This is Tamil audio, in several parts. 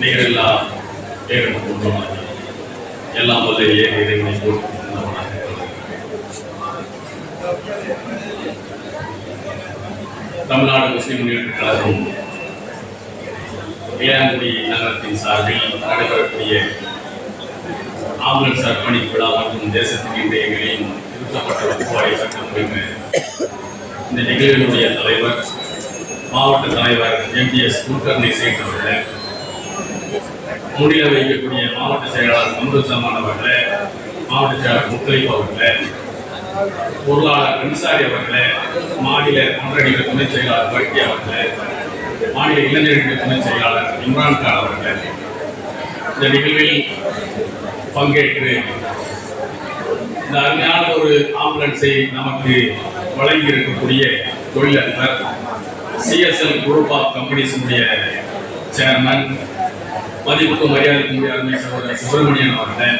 நீங்கள் எல்லாம் ஏகன் குன்றமாக எல்லாம் வல்ல ஏக இறைவனை போற்றி தமிழ்நாடு முஸ்லீம் முன்னேற்ற கழகம் வேளாங்குடி நகரத்தின் சார்பில் நடைபெறக்கூடிய ஆம்புலன்ஸ் அர்ப்பணி விழா மற்றும் தேசத்தின் இன்றைய நிலையும் திருத்தப்பட்ட ஒப்புவாய் சட்டம் என்ற இந்த நிகழ்வினுடைய தலைவர் மாவட்ட தலைவர் எம்ஜிஎஸ் குல்கர்ணி சேர்ந்தவர்கள் முடிய வைக்கக்கூடிய மாவட்ட செயலாளர் அம்ருசமான் அவர்களே மாவட்ட செயலாளர் முத்தலிப் அவர்களே பொருளாளர் அன்சாரி அவர்களே மாநில ஒன்றடிகள் துணை செயலாளர் பல்கி அவர்களே மாநில இளைஞர்கள் துணை செயலாளர் இம்ரான் கான் அவர்களே இந்த நிகழ்வில் பங்கேற்று இந்த அருமையான ஒரு ஆம்புலன்ஸை நமக்கு வழங்கி இருக்கக்கூடிய தொழிலதிபர் சிஎஸ்எல் குரூப் ஆஃப் கம்பெனிஸுடைய சேர்மன் மதிப்புக்கு மரியாதைக்குரிய அருமை சகோதரர் சுப்பிரமணியன் அவர்கள்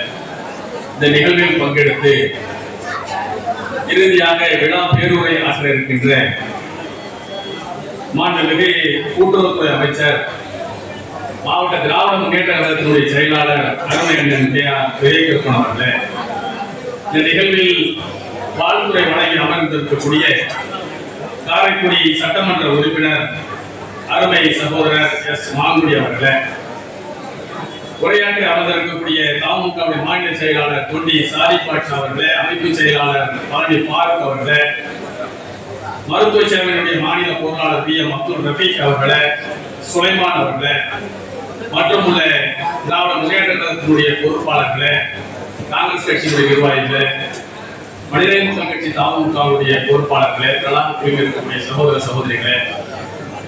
இந்த நிகழ்வில் பங்கெடுத்து இறுதியாக விழா பேருரை ஆற்ற இருக்கின்ற மாண்புமிகு கூட்டுறவுத்துறை அமைச்சர் மாவட்ட திராவிட முன்னேற்ற கழகத்தினுடைய செயலாளர் அருமையண்ணன் கே ஆர் இந்த நிகழ்வில் பால்துறை வழங்கி அமர்ந்திருக்கக்கூடிய காரைக்குடி சட்டமன்ற உறுப்பினர் அருமை சகோதரர் எஸ் மாங்குடி அவர்களை உரையாற்றி அமர்ந்திருக்கக்கூடிய தாமுகவுடைய மாநில செயலாளர் தொண்டி சாரிபாட்சா அவர்களே அமைப்பு செயலாளர் பழனி பார்க் அவர்களே மருத்துவ சேவையினுடைய மாநில பொருளாளர் பி எம் அப்துல் ரஃபீக் அவர்களே சுலைமான் அவர்களே மற்றும் உள்ள திராவிட முன்னேற்ற கழகத்தினுடைய பொறுப்பாளர்களே காங்கிரஸ் கட்சியினுடைய நிர்வாகிகளே மனிதநேய கட்சி தாமுகவுடைய பொறுப்பாளர்களே கலாம் குழுவில் இருக்கக்கூடிய சகோதர சகோதரிகளே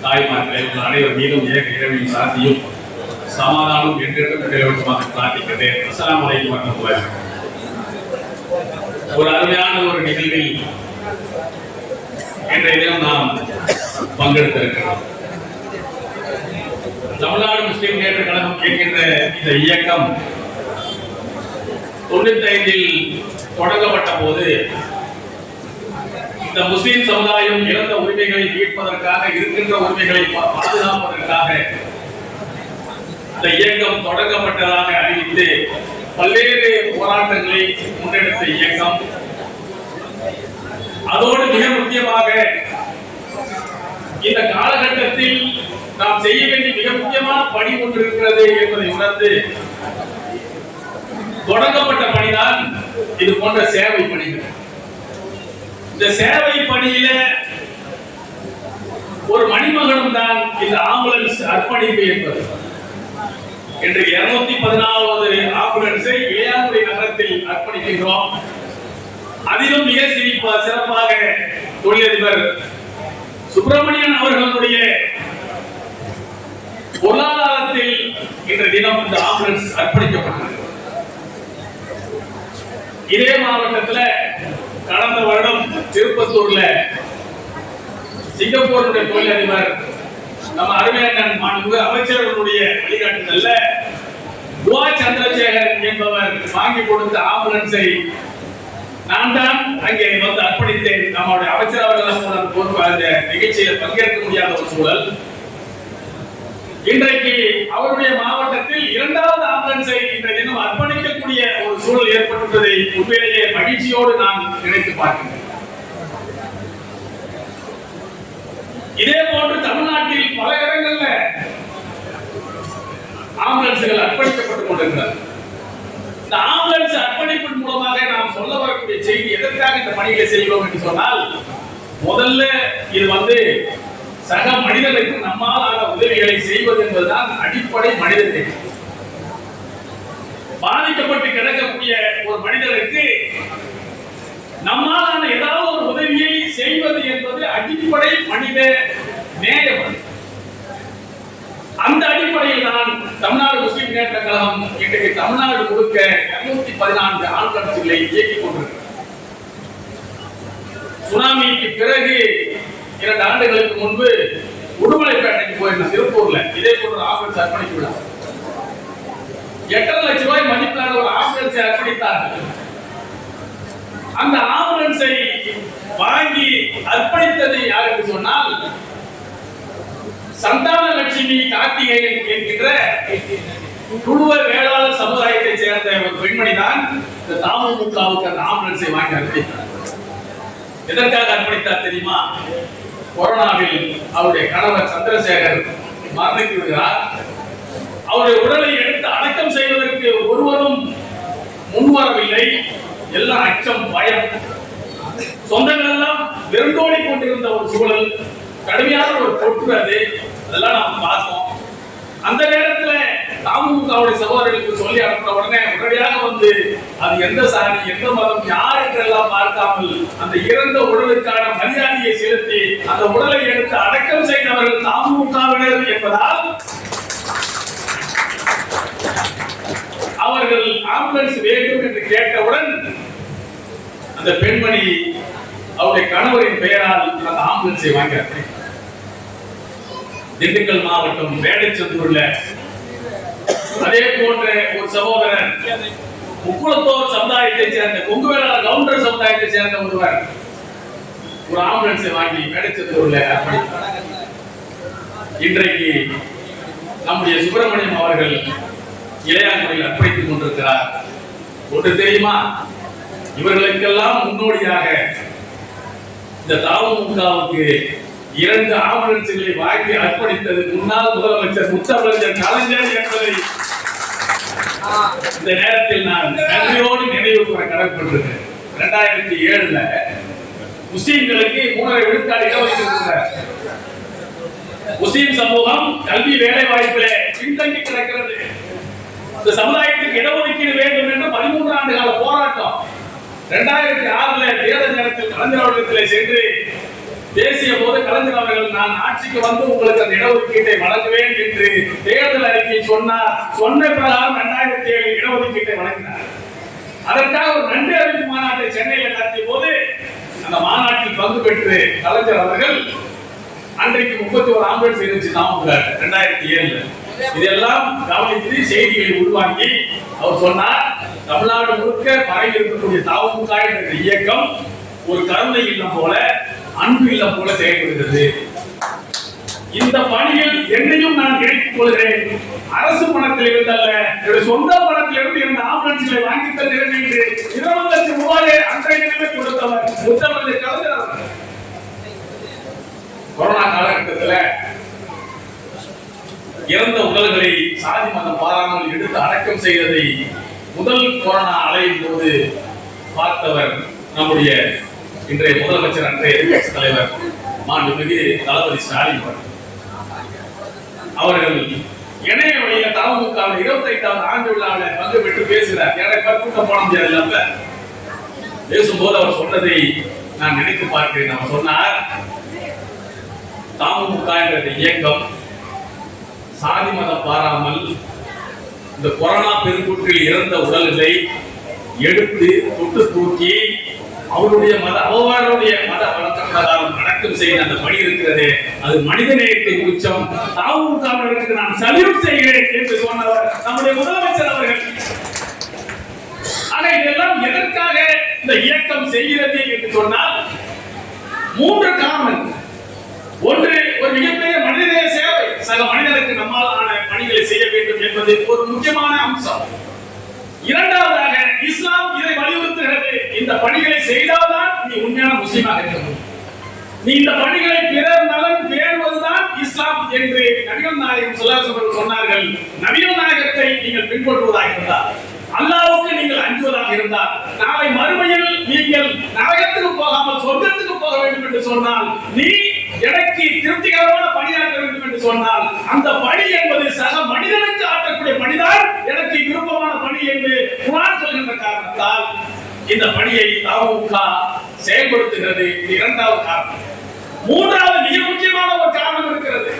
தாய்மார்களே உங்கள் அனைவர் மீதும் ஏக இரவின் சாத்தியும் சமாதானம் என்றென்றும் நிலவட்டுமாக பிரார்த்திக்கிறேன். அஸ்லாம் வலைக்கும் வரமத்துல்லாஹி ஒரு அருமையான ஒரு நிகழ்வில் இன்றைய தினம் நாம் பங்கெடுத்திருக்கிறோம். தமிழ்நாடு முஸ்லிம் நேற்று கழகம் என்கின்ற இந்த இயக்கம் தொண்ணூத்தி ஐந்தில் தொடங்கப்பட்ட போது இந்த முஸ்லிம் சமுதாயம் இழந்த உரிமைகளை மீட்பதற்காக இருக்கின்ற உரிமைகளை பாதுகாப்பதற்காக இந்த இயக்கம் தொடங்கப்பட்டதாக அறிவித்து பல்வேறு போராட்டங்களை முன்னெடுத்த இயக்கம். அதோடு மிக முக்கியமாக இந்த காலகட்டத்தில் நாம் செய்ய வேண்டிய மிக முக்கியமான பணி ஒன்று இருக்கிறது என்பதை உணர்ந்து தொடங்கப்பட்ட பணிதான் இது போன்ற சேவை பணிகள். இந்த சேவை பணியில ஒரு மணிமகனும் தான் இந்த ஆம்புலன்ஸ் அர்ப்பணிப்பு என்பது. இன்று இருநூத்தி பதினாலாவது ஆம்புலன்ஸை இளையாங்குடி நகரத்தில் அர்ப்பணிக்கின்றோம். அதிலும் மிக சிரிப்பா சிறப்பாக தொழிலதிபர் சுப்பிரமணியன் அவர்களுடைய பொருளாதாரத்தில் இன்று தினம் இந்த ஆம்புலன்ஸ் அர்ப்பணிக்கப்பட்டது. இதே மாவட்டத்துல கடந்த வருடம் திருப்பத்தூர்ல சிங்கப்பூருடைய தொழிலதிபர் நம்ம அருமையான மாண்பு அமைச்சர்களுடைய வழிகாட்டுதல்ல துவா சந்திரசேகர் என்பவர் வாங்கி கொடுத்த ஆம்புலன்ஸை நான் தான் அங்கே வந்து அர்ப்பணித்தேன். நம்முடைய அமைச்சர் அவர்கள் பொறுப்பு அந்த நிகழ்ச்சியில் பங்கேற்க முடியாத ஒரு சூழல். இன்றைக்கு அவருடைய மாவட்டத்தில் இரண்டாவது ஆம்புலன்ஸை இன்றைய தினம் அர்ப்பணிக்கக்கூடிய ஒரு சூழல் ஏற்பட்டுள்ளதை உண்மையிலேயே மகிழ்ச்சியோடு நான் நினைத்து பார்க்கிறேன். இதே போன்று தமிழ்நாட்டில் பல இடங்கள்ல ஆம்புலன்ஸ்கள் அர்ப்பணிக்கப்பட்டுக் கொண்டிருக்கிறார் இந்த ஆம்புலன்ஸ் அர்ப்பணிப்பின் மூலமாக நாம் சொல்ல வரக்கூடிய செய்தி எதற்காக இந்த பணிகளை செய்கிறோம் என்று சொன்னால் முதல்ல இது வந்து சக மனிதனுக்கு நம்மால் ஆன உதவிகளை செய்வது என்பதுதான் அடிப்படை மனிதர்கள் பாதிக்கப்பட்டு கிடக்கக்கூடிய ஒரு மனிதனுக்கு நம்மாலான ஏதாவது ஒரு உதவியை செய்வது என்பது அடிப்படை மனித நேயம் அந்த அடிப்படையில் தான் தமிழ்நாடு முஸ்லிம் முன்னேற்ற கழகம் இன்றைக்கு தமிழ்நாடு முழுக்க இருநூத்தி பதினான்கு ஆம்புலன்ஸ்களை இயக்கிக் கொண்டிருக்கிறது. சுனாமிக்கு பிறகு இரண்டு ஆண்டுகளுக்கு முன்பு உடுமலைப்பேட்டைக்கு போயிருந்த திருப்பூர்ல இதே போன்ற ஆம்புலன்ஸ் அர்ப்பணித்து விழா. எட்டரை லட்சம் ரூபாய் மதிப்பிலான ஒரு ஆம்புலன்ஸை அர்ப்பணித்தார்கள். அந்த ஆம்புலன்ஸை வாங்கி அர்ப்பணித்தது யார் என்று சொன்னால் சந்தான லட்சுமி கார்த்திகேயன் என்கின்ற குழுவ வேளாளர் சமுதாயத்தை சேர்ந்த ஒரு பெண்மணி தான் இந்த தாமமுகவுக்கு அந்த ஆம்புலன்ஸை வாங்கி அர்ப்பணித்தார் எதற்காக அர்ப்பணித்தார் தெரியுமா? கொரோனாவில் அவருடைய கணவர் சந்திரசேகர் மரணித்து விடுகிறார். அவருடைய உடலை எடுத்து அடக்கம் செய்வதற்கு ஒருவரும் முன்வரவில்லை. எல்லாம் அச்சம் பயம். சொந்தங்கள் எல்லாம் வெறுந்தோடி கொண்டிருந்த ஒரு சூழல் கடுமையான ஒரு தொற்று அது. அதெல்லாம் நாம் பார்த்தோம் அந்த நேரத்துல தாமுகவுடைய சகோதரர்களுக்கு சொல்லி அனுப்பின உடனே உடனடியாக வந்து அது எந்த சாதி எந்த மதம் யார் என்றெல்லாம் பார்க்காமல் அந்த இறந்த உடலுக்கான மரியாதையை செலுத்தி அந்த உடலை எடுத்து அடக்கம் செய்தவர்கள் தாமுகவினர் என்பதால் அவர்கள் ஆம்புலன்ஸ் வேண்டும் என்று கேட்டவுடன் அந்த பெண்மணி அவருடைய கணவரின் பெயரால் அந்த ஆம்புலன்ஸை வாங்கி திண்டுக்கல் மாவட்டம் வேடச்சந்தூர்ல அதே போன்ற ஒரு சகோதரர் முக்குளத்தோர் சமுதாயத்தை சேர்ந்த கொங்கு வேளாளர் கவுண்டர் சமுதாயத்தை சேர்ந்த ஒருவர் ஒரு ஆம்புலன்ஸை வாங்கி வேடச்சந்தூர்ல இன்றைக்கு நம்முடைய சுப்பிரமணியம் அவர்கள் இளையான்மையில் அர்ப்பணித்துக் கொண்டிருக்கிறார். ஒன்று தெரியுமா? இவர்களுக்கெல்லாம் முன்னோடியாக இந்த தாமுகவுக்கு இரண்டு ஆம்புலன்ஸ்களை வாங்கி அர்ப்பணித்தது முன்னாள் முதலமைச்சர் முத்தமிழர் கலைஞர் என்பதை இந்த நேரத்தில் நான் நன்றியோடு நினைவு கூற கடற்பட்டிருக்கேன் இரண்டாயிரத்தி ஏழுல முஸ்லீம்களுக்கு மூணரை விழுக்காடு இடஒதுக்கீடு முஸ்லீம் சமூகம் கல்வி வேலை வாய்ப்பிலே பின்தங்கி கிடக்கிறது. இந்த சமுதாயத்துக்கு இடஒதுக்கீடு வேண்டும் என்று பதிமூன்று ஆண்டு கால போராட்டம் இரண்டாயிரத்தி ஆறுல தேர்தல் நேரத்தில் கலைஞர் அவர்களிடத்திலே சென்று பேசிய போது கலைஞர் அவர்கள் நான் ஆட்சிக்கு வந்து உங்களுக்கு அந்த இடஒதுக்கீட்டை வழங்குவேன் என்று தேர்தல் அறிக்கை சொன்னார். சொன்ன பிரகாரம் இரண்டாயிரத்தி ஏழு இடஒதுக்கீட்டை வழங்கினார். அதற்காக ஒரு நன்றி அறிவிப்பு மாநாட்டை சென்னையில் நடத்திய போது அந்த மாநாட்டில் பங்கு பெற்று கலைஞர் அவர்கள் அன்றைக்கு முப்பத்தி ஒரு ஆம்புலன்ஸ் இருந்துச்சு நாமக்கல் ரெண்டாயிரத்தி ஏழுல. இதெல்லாம் கவனித்து செய்திகளை உள்வாங்கி அவர் சொன்னார் தமிழ்நாடு முழுக்க பரவி இருக்கக்கூடிய தாவமுக என்ற இயக்கம் ஒரு கருணை இல்லம் போல அன்பு இல்லம் போல செயல்படுகிறது. இந்த பணியில் என்னையும் நான் இணைத்துக் கொள்கிறேன். அரசு பணத்தில் இருந்தல்ல என்னுடைய சொந்த பணத்தில் இருந்து இரண்டு ஆம்புலன்ஸ்களை வாங்கி தருகிறேன் என்று இருபது லட்சம் ரூபாயை அன்றைய நிலைமை கொடுத்தவர் முத்தமிழ் கலைஞர் கொரோனா காலகட்டத்துல இறந்த உடல்களை சாதி மதம் பாராமல் எடுத்து அடக்கம் செய்ததை முதல் கொரோனா அலையின் போது பார்த்தவர் நம்முடைய இன்றைய முதலமைச்சர் அன்றைய எதிர்க்கட்சி தலைவர் மாண்புமிகு தளபதி ஸ்டாலின் அவர்கள். அவர்கள் இணைய வழியில இருபத்தி இருபத்தைந்தாவது ஆண்டு விழாவில் பங்கு பெற்று பேசுகிறார். எனக்கு கூட்டம் போட முடியாது அப்ப? பேசும்போது அவர் சொன்னதை நான் நினைத்து பார்க்கிறேன். அவர் சொன்னார் தாமுக என்ற இயக்கம் சாதி மதம் பாராமல் இந்த கொரோனா பெருந்தொற்றில் இறந்த உடல்களை எடுத்து தொட்டு தூக்கி அவருடைய மத அவருடைய மத வழக்க பிரகாரம் அடக்கம் செய்த அந்த பணி இருக்கிறது அது மனிதநேயத்தின் உச்சம். தாமுகவினருக்கு நான் சல்யூட் செய்கிறேன் என்று சொன்னவர் நம்முடைய முதலமைச்சர் அவர்கள். ஆனா இதெல்லாம் எதற்காக இந்த இயக்கம் செய்கிறது என்று சொன்னால் மூன்று காரணங்கள். ஒன்று ஒரு மிகப்பெரிய மனிதநேய சேவை. சக மனிதனுக்கு நம்மால் ஆன பணிகளை செய்ய வேண்டும் என்பது ஒரு முக்கியமான அம்சம். இரண்டாவதாக இஸ்லாம் இதை வலியுறுத்துகிறது. இந்த பணிகளை செய்தால்தான் நீ உண்மையான முஸ்லீமாக இருக்க முடியும். நீ இந்த பணிகளை பிறர் நலன் பேணுவதுதான் இஸ்லாம் என்று நபிகள் நாயகம் சொல்லாசர்கள் சொன்னார்கள். நபிகள் நாயகத்தை நீங்கள் பின்பற்றுவதாக இருந்தால் அல்லாவுக்கு நீங்கள் அஞ்சுவதாக இருந்தால் நாளை மறுமையில் நீங்கள் நரகத்துக்கு போகாமல் சொர்க்கத்துக்கு போக வேண்டும் என்று சொன்னால் நீ எனக்கு திருப்திகரமான பணியாற்ற வேண்டும் என்று சொன்னால் அந்த பணி என்பது சக மனிதனுக்கு ஆற்றக்கூடிய பணிதான். எனக்கு விருப்பமான பணி என்று குரான் சொல்கின்ற காரணத்தால் இந்த பணியை தாமுக செயல்படுத்துகிறது. இரண்டாவது காரணம். மூன்றாவது மிக முக்கியமான ஒரு காரணம் இருக்கிறது.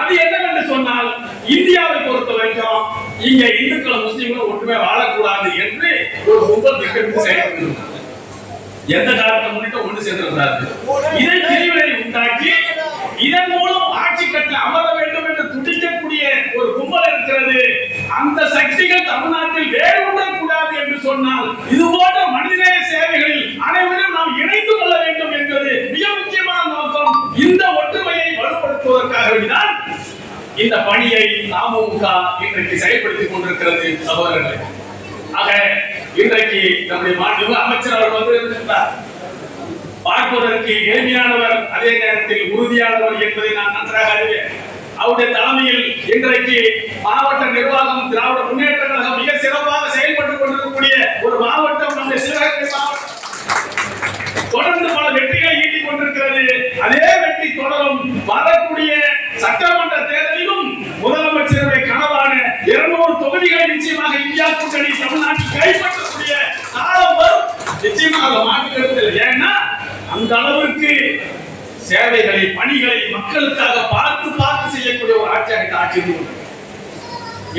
அது என்னவென்று சொன்னால் இந்தியாவை பொறுத்த வரைக்கும் இங்க இந்துக்களும் முஸ்லிம்களும் ஒற்றுமை வாழக்கூடாது என்று ஒரு முப்பத்தி திட்டமிட்டு செயல்படுகிறது. எந்த காலத்தை முன்னிட்டு ஒன்று சேர்ந்திருந்தார்கள் இதை பிரிவினை உண்டாக்கி இதன் மூலம் ஆட்சி கட்டில் அமர வேண்டும் என்று துடிக்கக்கூடிய ஒரு கும்பல் இருக்கிறது. அந்த சக்திகள் தமிழ்நாட்டில் வேறுபடக் கூடாது என்று சொன்னால் இது போன்ற மனிதநேய சேவைகளில் அனைவரும் நாம் இணைந்து கொள்ள வேண்டும் என்பது மிக முக்கியமான நோக்கம். இந்த ஒற்றுமையை வலுப்படுத்துவதற்காகவேதான் இந்த பணியை அமமுக இன்றைக்கு செயல்படுத்திக் கொண்டிருக்கிறது சகோதரர்களே. ஆக இன்றைக்கு நம்முடைய மாநில அமைச்சர் அவர் வந்து பார்ப்பதற்கு எளிமையானவர் அதே நேரத்தில் உறுதியானவர் என்பதை நான் நன்றாக அறிவேன். அவருடைய தலைமையில் இன்றைக்கு மாவட்ட நிர்வாகம் திராவிட முன்னேற்ற அந்த அளவிற்கு சேவைகளை பணிகளை மக்களுக்காக பார்த்து பார்த்து செய்யக்கூடிய ஒரு ஆட்சியாக ஆட்சி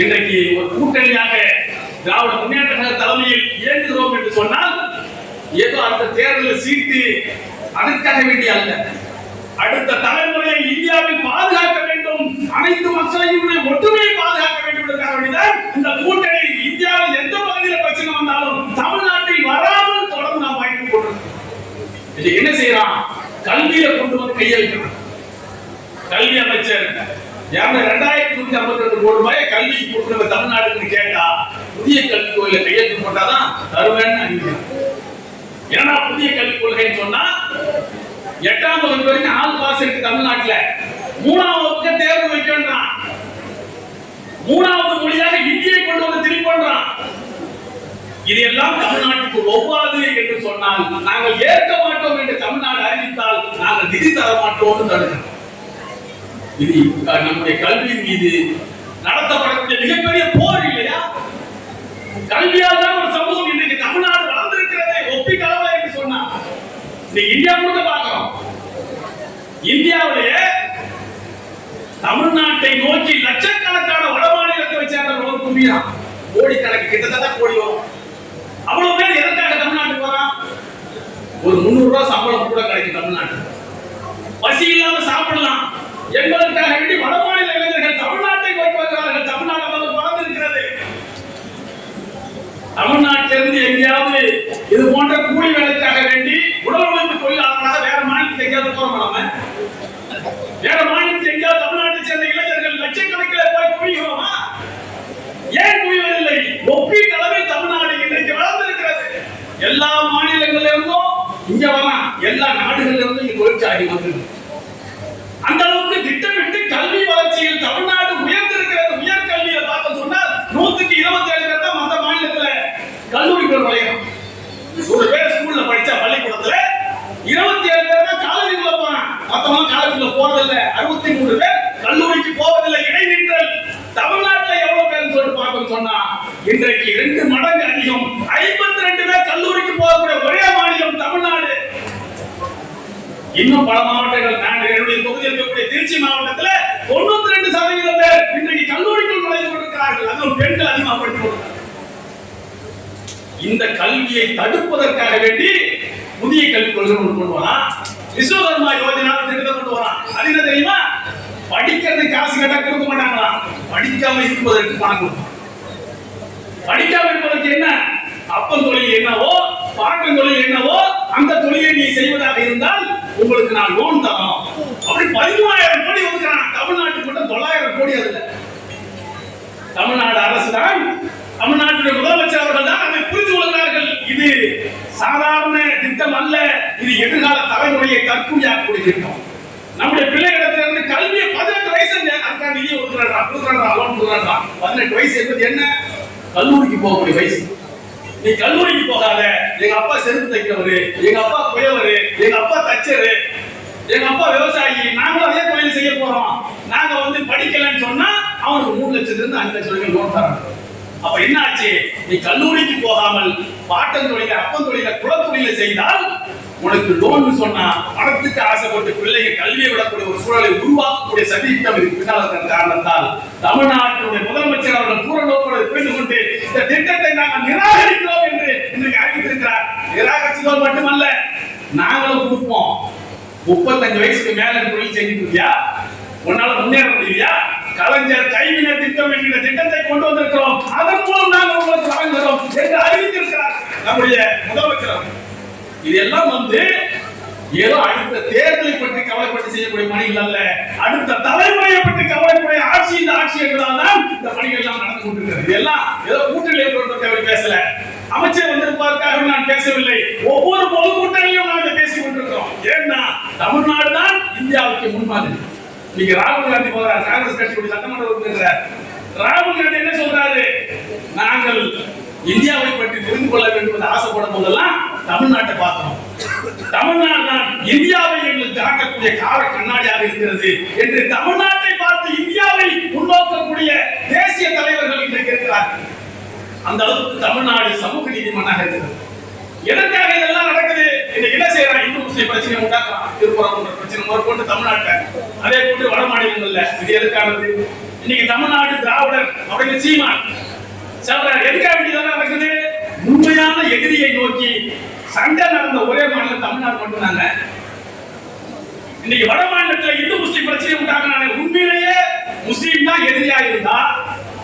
இன்றைக்கு ஒரு கூட்டணியாக திராவிட முன்னேற்ற கழக தலைமையில் இயங்குகிறோம் என்று சொன்னால் ஏதோ அந்த தேர்தலில் சீட்டு அதற்காக வேண்டிய அல்ல. அடுத்த தலைமுறையை இந்தியாவில் பாதுகாக்க வேண்டும். அனைத்து மக்களையும் ஒற்றுமையை பாதுகாக்க வேண்டும் என்பதற்காக வேண்டிதான் இந்த கூட்டணி. இந்தியாவில் எந்த பகுதியில் பிரச்சனை வந்தாலும் தமிழ்நாட்டில் வராமல் தொடர்ந்து நாம் வாங்கிக் கொண்டிருக்கிறோம் இது என்ன செய்யறான்? கல்வியை கொண்டு வந்து கையளிக்கணும் கல்வி அமைச்சர் ரெண்டாயிரத்தி நூத்தி ஐம்பத்தி ரெண்டு கோடி ரூபாய் கல்வி கொடுக்குற தமிழ்நாடுன்னு கேட்டா புதிய கல்விக் கொள்கை கையெழுத்து போட்டாதான் தருவேன்னு அறிவிக்கிறேன் ஏன்னா புதிய கல்விக் கொள்கைன்னு சொன்னா எட்டாம் வகுப்பு வரைக்கும் ஆள் பாஸ் இருக்கு தமிழ்நாட்டுல. மூணாவது வகுப்புக்கு தேர்வு வைக்கின்றான் மூணாவது மொழி இந்தியை கொண்டு வந்து திருப்பன்றான் இது எல்லாம் தமிழ்நாட்டுக்கு ஒவ்வாது என்று சொன்னால் நாங்கள் ஏற்க மாட்டோம் என்று தமிழ்நாடு அறிவித்தால் நாங்கள் நிதி தர மாட்டோம் தடுக்கிறோம். இது நம்முடைய கல்வி மீது நடத்தப்படக்கூடிய மிகப்பெரிய போர் இல்லையா? கல்வியால் தான் ஒரு சமூகம் இன்றைக்கு தமிழ்நாடு வளர்ந்திருக்கிறதே ஒப்பி கலவை என்று சொன்னா இன்னைக்கு இந்தியா முழுக்க பார்க்கிறோம். இந்தியாவிலேயே தமிழ்நாட்டை நோக்கி லட்சக்கணக்கான வட மாநிலத்தை வச்சாங்க ஒரு கோடி கோடிக்கணக்கு கிட்டத்தட்ட கோடி வரும். அவ்வளவு பேர் எதற்காக தமிழ்நாட்டுக்கு வரான் ஒரு முந்நூறு ரூபாய் சம்பளம் கூட கிடைக்கும் தமிழ்நாட்டுல பசி இல்லாம சாப்பிடலாம். என்பதற்காக வேண்டி வட மாநில இளைஞர்கள் தமிழ்நாட்டை நோக்கி வருகிறார்கள். தமிழ்நாடு வந்து வளர்ந்திருக்கிறது. தமிழ்நாட்டிலிருந்து எங்கேயாவது இது போன்ற கூலி வேலைக்காக வேண்டி உடல் உழைப்பு தொழிலாளர்களாக வேற மாநிலத்துக்கு எங்கேயாவது போறோம் நம்ம? வேற மாநிலத்துக்கு எங்கேயாவது தமிழ்நாட்டை சேர்ந்த இளைஞர்கள் லட்சக்கணக்கில் போய் குவிகிறோமா ஏன் குவிகிறோம் ஒப்பீட்டளவில் தமிழ்நாடு இன்றைக்கு வளர்ந்திருக்கிறது எல்லா மாநிலங்கள்ல இருந்தும் இங்க வரலாம் எல்லா நாடுகள்ல இருந்தும் இங்க தொழிற்சாலை வந்திருக்கு அந்த அளவுக்கு திட்டமிட்டு கல்வி வளர்ச்சியில் தமிழ்நாடு உயர்ந்திருக்கிறது உயர் கல்வியை பார்க்க சொன்னால் நூத்துக்கு இருபத்தி ஏழு பேர் தான் மற்ற மாநிலத்துல கல்லூரிக்குள்ள நுழையணும் ஒரு பேர் ஸ்கூல்ல படிச்சா பள்ளிக்கூடத்துல இருபத்தி ஏழு பேர் தான் காலேஜுக்குள்ள போறான் மத்தவங்க காலேஜுக்குள்ள போறதில்ல அறுபத்தி மூணு பேர் கல்லூரிக்கு போவதில்லை இடைநிற்றல் தமிழ்நாட்டுல எவ்வளவு பேர் சொல்லிட்டு பார்க்கணும் சொன்னா இன்றைக்கு ரெண்டு மடங்கு அதிகம் ஐம்பத்தி ரெண்டு பேர் கல்லூரிக்கு போகக்கூடிய ஒரே மாநிலம் தமிழ்நாடு இன்னும் பல மாவட்டங்கள் நான் என்னுடைய தொகுதியில் இருக்கக்கூடிய திருச்சி மாவட்டத்துல தொண்ணூத்தி ரெண்டு சதவீதம் பேர் இன்றைக்கு கல்லூரிகள் நுழைந்து கொண்டிருக்கிறார்கள். அதுவும் பெண்கள் அதிகமாக படித்துக் கொண்டிருக்கிறார்கள். இந்த கல்வியை தடுப்பதற்காக வேண்டி புதிய கல்விக் கொள்கை ஒன்று கொண்டு வரான். விஸ்வகர்மா யோஜனா திட்டத்தை கொண்டு வரான். அது என்ன தெரியுமா? படிக்கிறதுக்கு காசு கேட்டா கொடுக்க மாட்டாங்களா? படிக்காம இருப்பதற்கு பணம் கொடுப்பான் படிக்காம இருப்பதற்கு என்ன? அப்பன் தொழில் என்னவோ பாட்டன் தொழில் என்னவோ அந்த தொழிலை நீ செய்வதாக இருந்தால் உங்களுக்கு நான் லோன் தரோம் அப்படி பதிமூணாயிரம் கோடி ஒதுக்குறான் தமிழ்நாட்டுக்கு மட்டும் தொள்ளாயிரம் கோடி அதுல தமிழ்நாடு அரசு தான் தமிழ்நாட்டுடைய முதலமைச்சர் அவர்கள் தான் அதை புரிந்து கொள்கிறார்கள். இது சாதாரண திட்டம் அல்ல. இது எதிர்கால தலைமுறையை கற்குறியாக்கக்கூடிய திட்டம். நம்முடைய பிள்ளைகளிடத்திலிருந்து கல்வியை பதினெட்டு வயசு அதுக்காக நிதியை ஒதுக்குறாங்க கொடுக்குறாங்க லோன் கொடுக்குறாங்க பதினெட்டு வயசு என்பது என்ன? கல்லூரிக்கு போகக்கூடிய வயசு. நீ கல்லூரிக்கு போகாத. எங்க அப்பா செருப்பு தைக்கிறவரு எங்க அப்பா குயவரு எங்க அப்பா தச்சரு எங்க அப்பா விவசாயி. நாங்களும் அதே தொழில் செய்ய போறோம். நாங்க வந்து படிக்கலன்னு சொன்னா அவனுக்கு மூணு லட்சத்துல இருந்து அஞ்சு லட்சம் வரைக்கும் லோன் தராங்க. அப்ப என்ன ஆச்சு? நீ கல்லூரிக்கு போகாமல் பாட்டன் தொழில அப்பன் தொழில குலத்தொழில செய்தால் உனக்கு லோன் சொன்னா பணத்துக்கு ஆசைப்பட்டு பிள்ளைங்க கல்வியை விடக்கூடிய ஒரு சூழலை உருவாக்கக்கூடிய சதித்திட்டம் இதுக்கு பின்னால் காரணத்தால் தமிழ்நாட்டினுடைய முதலமைச்சர் அவர்கள் தூர இந்த திட்டத்தை நாங்கள் நிராகரிக்கிறோம் என்று இன்றைக்கு அறிவித்திருக்கிறார். நிராகரிச்சதோடு மட்டுமல்ல நாங்களும் கொடுப்போம். முப்பத்தஞ்சு வயசுக்கு மேல தொழில் செஞ்சுட்டு இருக்கியா? உன்னால முன்னேற முடியலையா? கலைஞர் கைவினை திட்டம் என்கிற திட்டத்தை கொண்டு வந்திருக்கிறோம். அதன் மூலம் நாங்கள் உங்களுக்கு வழங்குகிறோம் என்று அறிவித்திருக்கிறார் நம்முடைய முதலமைச்சர் இதெல்லாம் வந்து ஏதோ அடுத்த தேர்தலை பற்றி கவலைப்பட்டு செய்யக்கூடிய பணி அல்ல அடுத்த தலைமுறையை பற்றி கவலைக்கூடிய ஆட்சி இந்த ஆட்சி என்பதால் தான் இந்த பணிகள் எல்லாம் நடந்து கொண்டிருக்கிறது. எல்லாம் ஏதோ கூட்டணி ஏற்படுத்த பேசல. அமைச்சர் வந்திருப்பதற்காக நான் பேசவில்லை. ஒவ்வொரு பொதுக்கூட்டங்களிலும் நாங்கள் பேசிக் கொண்டிருக்கிறோம். ஏன்னா தமிழ்நாடு தான் இந்தியாவுக்கு முன்மாதிரி நீங்க ராகுல் காந்தி போறார் காங்கிரஸ் கட்சியுடைய சட்டமன்ற உறுப்பினர் ராகுல் காந்தி என்ன சொல்றாரு? நாங்கள் இந்தியாவை பற்றி தெரிந்து கொள்ள வேண்டும் என்று ஆசைப்படும் போதெல்லாம் தமிழ்நாட்டை பார்க்கணும். தமிழ்நாடு தான் இந்தியாவை எங்களுக்கு காக்கக்கூடிய கால கண்ணாடியாக இருக்கிறது என்று தமிழ்நாட்டை பார்த்து இந்தியாவை முன்னோக்கக்கூடிய தேசிய தலைவர்கள் இன்றைக்கு இருக்கிறார்கள் அந்த அளவுக்கு தமிழ்நாடு சமூக நீதிமன்றாக இருக்கிறது. எதற்காக இதெல்லாம் நடக்குது? இன்னைக்கு என்ன செய்யறான் இந்து முஸ்லிம் பிரச்சனை உண்டாக்குறான் திருப்புறம் பிரச்சனை முதற்கொண்டு தமிழ்நாட்டை. அதே போன்று வட மாநிலங்கள்ல இது எதற்கானது? இன்னைக்கு தமிழ்நாடு திராவிடர் அப்படின்னு சீமான். சொல்றாரு எதுக்காக இதெல்லாம் நடக்குது? உண்மையான எதிரியை நோக்கி சண்டை நடந்த ஒரே மாநிலம் தமிழ்நாடு மட்டும்தாங்க. இன்னைக்கு வட மாநிலத்தில் இந்து முஸ்லீம் பிரச்சனை உண்டாக்குறாங்க உண்மையிலேயே முஸ்லீம் தான் எதிரியா இருந்தா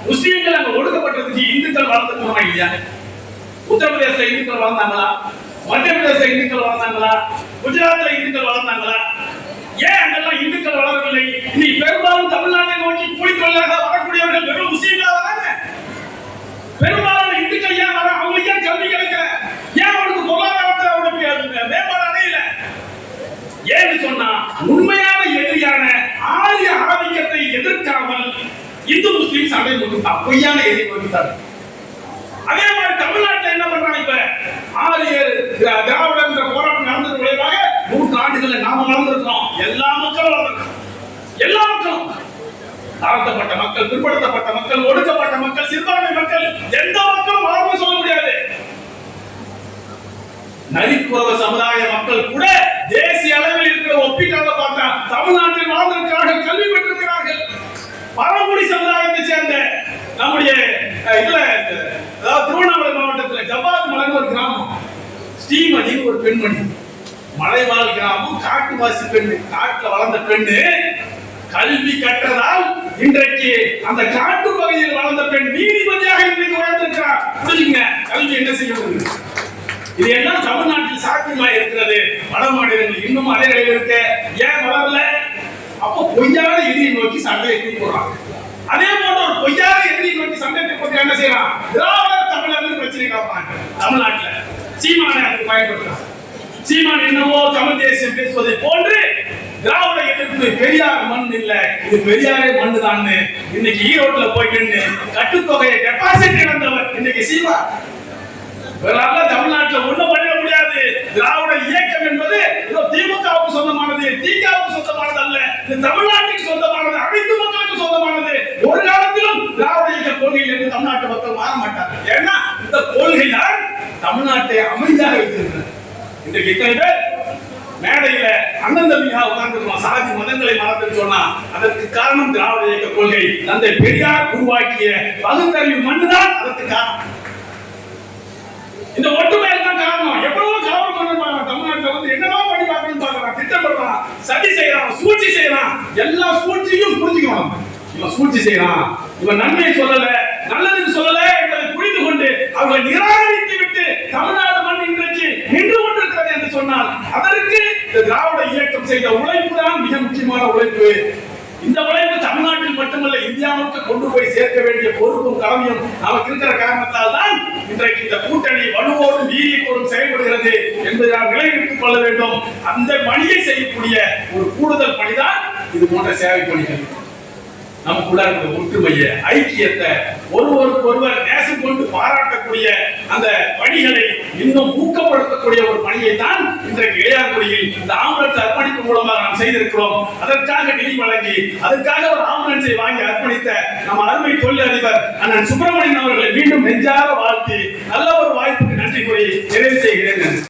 முஸ்லீம்கள் அங்க ஒடுக்கப்பட்டதுக்கு இந்துக்கள் வளர்ந்துருக்கணுமா இல்லையா? உத்தரப்பிரதேச இந்துக்கள் வளர்ந்தாங்களா? மத்திய பிரதேச இந்துக்கள் வளர்ந்தாங்களா? குஜராத்ல இந்துக்கள் வளர்ந்தாங்களா? ஏன் அங்கெல்லாம் இந்துக்கள் வளரவில்லை? இன்னைக்கு பெரும்பாலும் தமிழ்நாட்டை நோக்கி கூலி தொழிலாக வரக்கூடியவர்கள் வெறும் முஸ்லீம்களா வராங்க பெரும்பாலான இந்துக்கள் ஏன் வர அவங்க ஏன் கல்வி கிடைக்கல ஏன் அவனுக்கு பொருளாதாரத்தை அவனுக்கு மேம்பாடு அடையல ஏன்னு சொன்னா உண்மையான எதிரியான ஆரிய ஆதிக்கத்தை எதிர்க்காமல் இந்து முஸ்லீம் சண்டை கொடுத்தா பொய்யான எதிரி கொடுத்தார் அதே மாதிரி தமிழ்நாட்டில் என்ன பண்றாங்க இப்ப? ஆறு ஏழு திராவிட போராட்டம் நடந்தது விளைவாக நூற்று ஆண்டுகள்ல நாம வளர்ந்திருக்கிறோம் எல்லா மக்களும் வளர்ந்திருக்கிறோம் எல்லா மக்களும். தாழ்த்தப்பட்ட மக்கள் பிற்படுத்தப்பட்ட மக்கள் ஒடுக்கப்பட்ட மக்கள் சிறுபான்மை மக்கள் எந்த மக்களும் வளர்ந்து சொல்ல முடியாது. நரிக்குறவ சமுதாய மக்கள் கூட தேசிய அளவில் இருக்கிற ஒப்பீட்டாளர் பார்த்தா தமிழ்நாட்டில் வாழ்ந்திருக்கிறார்கள் கல்வி பெற்றிருக்கிறார்கள். பழங்குடி சமுதாய நம்முடைய இதுல அதாவது திருவண்ணாமலை மாவட்டத்தில் ஜவ்வாது மலைன்னு ஒரு கிராமம். ஸ்ரீமணி ஒரு பெண்மணி. மலைவாழ் கிராமம் காட்டுவாசி பெண்ணு. காட்டுல வளர்ந்த பெண்ணு கல்வி கற்றதால் இன்றைக்கு அந்த காட்டு பகுதியில் வளர்ந்த பெண் நீதிபதியாக இன்றைக்கு வளர்ந்திருக்கிறார் புரியுங்க கல்வி என்ன செய்ய முடியும் இது எல்லாம் தமிழ்நாட்டில் சாத்தியமாக இருக்கிறது. வட மாநிலங்கள் இன்னும் அலைகளில் இருக்க. ஏன் வளரல? அப்போ பொய்யான இதை நோக்கி சண்டையை போறாங்க அதே போல ஒரு பொய்யான எதிரி நோக்கி சங்கத்தை போட்டு என்ன செய்யலாம்? திராவிடர் தமிழர்கள் பிரச்சனை காப்பாங்க தமிழ்நாட்டுல சீமானை அதுக்கு பயன்படுத்தலாம். சீமான் என்னவோ தமிழ் தேசியம் பேசுவதை போன்று திராவிட எதிர்ப்பு பெரியார் மண் இல்ல. இது பெரியாரே மண் தான் இன்னைக்கு ஈரோட்ல போய்கிட்டு கட்டுத்தொகையை டெபாசிட் இழந்தவர் இன்னைக்கு சீமா இவரால தமிழ்நாட்டுல ஒண்ணு பண்ணிட திராவிட இயக்கம் என்பது ஏதோ திமுகவுக்கு சொந்தமானது திகாவுக்கு சொந்தமானது அல்ல. இது தமிழ்நாட்டுக்கு சொந்தமானது அனைத்து மக்களுக்கு சொந்தமானது. ஒரு காலத்திலும் திராவிட இயக்க கொள்கையில் இருந்து தமிழ்நாட்டு மக்கள் மாற மாட்டாங்க. ஏன்னா இந்த கொள்கையால் தமிழ்நாட்டை அமைதியாக வைத்திருக்கிறது. இன்றைக்கு இத்தனை பேர் மேடையில அண்ணன் தம்பியா உட்கார்ந்துருக்கோம். சாதி மதங்களை மறந்துன்னு சொன்னா அதற்கு காரணம் திராவிட இயக்க கொள்கை. தந்தை பெரியார் உருவாக்கிய பகுத்தறிவு மண்ணுதான் அதற்கு காரணம். இந்த ஒற்றுமை தான் காரணம் எவ்வளவோ கலவரம் பண்ணுவாங்க தமிழ்நாட்டுல வந்து என்னவோ பண்ணி பார்க்கணும்னு பார்க்கறான் திட்டப்படுறான் சதி செய்யறான் சூழ்ச்சி செய்யறான். எல்லா சூழ்ச்சியும் புரிஞ்சுக்கணும் நம்ம. இவன் சூழ்ச்சி செய்யறான். இவன் நன்மை சொல்லல நல்லதுக்கு சொல்லல என்பதை புரிந்து கொண்டு அவர்களை நிராகரித்து விட்டு தமிழ்நாடு மண் இன்றைக்கு நின்று கொண்டிருக்கிறது என்று சொன்னால் அதற்கு இந்த திராவிட இயக்கம் செய்த உழைப்பு தான் மிக முக்கியமான உழைப்பு. இந்த உழைப்பு தமிழ்நாட்டில் மட்டுமல்ல இந்தியா கொண்டு போய் சேர்க்க வேண்டிய பொறுப்பும் கடமையும் நமக்கு இருக்கிற காரணத்தால் தான் இன்றைக்கு இந்த கூட்டணி வலுவோடும் வீரியத்தோடும் செயல்படுகிறது என்பதை நாம் நிலைநிறுத்திக் கொள்ள வேண்டும். அந்த பணியை செய்யக்கூடிய ஒரு கூடுதல் பணிதான் இது போன்ற சேவை பணிகள். நமக்குள்ள இருக்கிற ஒற்றுமையை ஐக்கியத்தை ஒருவருக்கு ஒருவர் நேசம் கொண்டு பாராட்டக்கூடிய அந்த பணிகளை இன்னும் ஊக்கப்படுத்தக்கூடிய ஒரு பணியை தான் இன்றைக்கு இளையார்குடியில் இந்த ஆம்புலன்ஸ் அர்ப்பணிப்பு மூலமாக நாம் செய்திருக்கிறோம். அதற்காக நிதி வழங்கி அதற்காக ஒரு ஆம்புலன்ஸை வாங்கி அர்ப்பணித்த நம்ம அருமை தொழிலதிபர் அண்ணன் சுப்பிரமணியன் அவர்களை மீண்டும் நெஞ்சாக வாழ்த்தி நல்ல ஒரு வாய்ப்புக்கு நன்றி கூறி நிறைவு செய்கிறேன்.